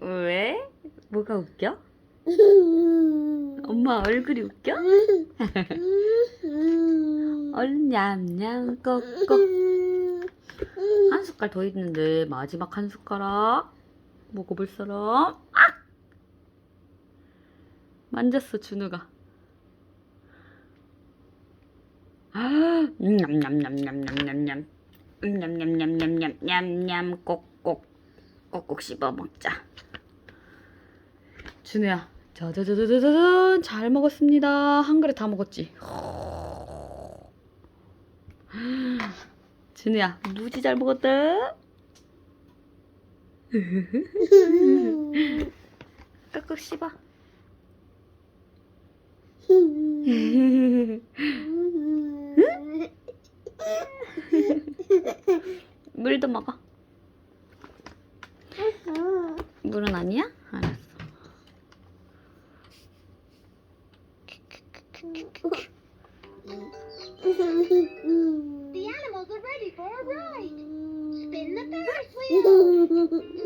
왜? 뭐가 웃겨? 엄마 얼굴이 웃겨? 얼른 냠냠 꼭꼭 한 숟갈 더 있는데 마지막 한 숟가락 먹어볼 사람? 아! 만졌어 준우가 아, 음, 냠냠냠냠냠냠냠 음, 냠냠냠냠냠냠냠 꼭꼭 꼭꼭 씹어 먹자 준우야 짜자자자자잔 잘 먹었습니다 한 그릇 다 먹었지 준우야 무지 잘 먹었다 깍깍 씹어 물도 먹어 물은 아니야? 알았어 The animals are ready for a ride. Spin the Ferris wheel. Spin the wheel.